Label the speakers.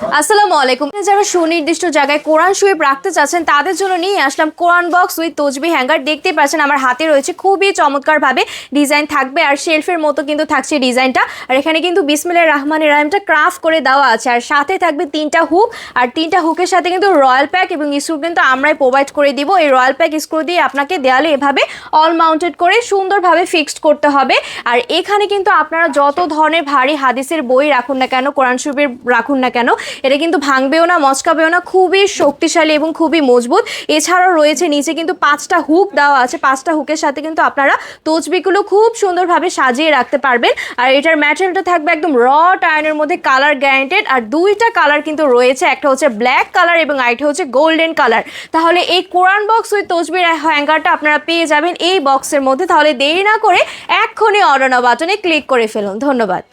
Speaker 1: আসসালামু আলাইকুম। যারা সুনির্দিষ্ট জায়গায় কোরআন শরীফ রাখতে চাচ্ছেন, তাদের জন্য নিয়ে আসলাম কোরআন বক্স উইথ তসবি হ্যাঙ্গার। দেখতে পাচ্ছেন আমার হাতে রয়েছে খুবই চমৎকারভাবে ডিজাইন থাকবে আর শেলফের মতো কিন্তু থাকছে ডিজাইনটা। আর এখানে কিন্তু বিসমিল্লাহ রহমানের রাহিমটা ক্রাফট করে দেওয়া আছে। আর সাথে থাকবে তিনটা হুক। আর তিনটা হুকের সাথে কিন্তু রয়্যাল প্যাক এবং স্ক্রু কিন্তু আমরাই প্রোভাইড করে দিব। এই রয়্যাল প্যাক স্ক্রু দিয়ে আপনাকে দেয়ালে এভাবে অল মাউন্টেড করে সুন্দরভাবে ফিক্সড করতে হবে। আর এখানে কিন্তু আপনারা যত ধরনের ভারী হাদিসের বই রাখুন না কেন, কোরআন শরীফের রাখুন না কেন এটা কিন্তু ভাঙবেও না, মচকাবেও না, খুবই শক্তিশালী এবং খুবই মজবুত। এছাড়াও রয়েছে নিচে কিন্তু পাঁচটা হুক দেওয়া আছে, পাঁচটা হুকের সাথে কিন্তু আপনারা তসবিগুলো খুব সুন্দরভাবে সাজিয়ে রাখতে পারবেন। আর এটার ম্যাটেরিয়ালটা থাকবে একদম র টায়ানের মধ্যে কালার গ্যারান্টেড আর দুইটা কালার কিন্তু রয়েছে, একটা হচ্ছে ব্ল্যাক কালার এবং আরেকটা হচ্ছে গোল্ডেন কালার তাহলে এই কোরআন বক্স ওই তসবির হ্যাঙ্গারটা আপনারা পেয়ে যাবেন এই বক্সের মধ্যে। তাহলে দেরি না করে এক্ষুনি অর্ডার বাটনে ক্লিক করে ফেলুন। ধন্যবাদ।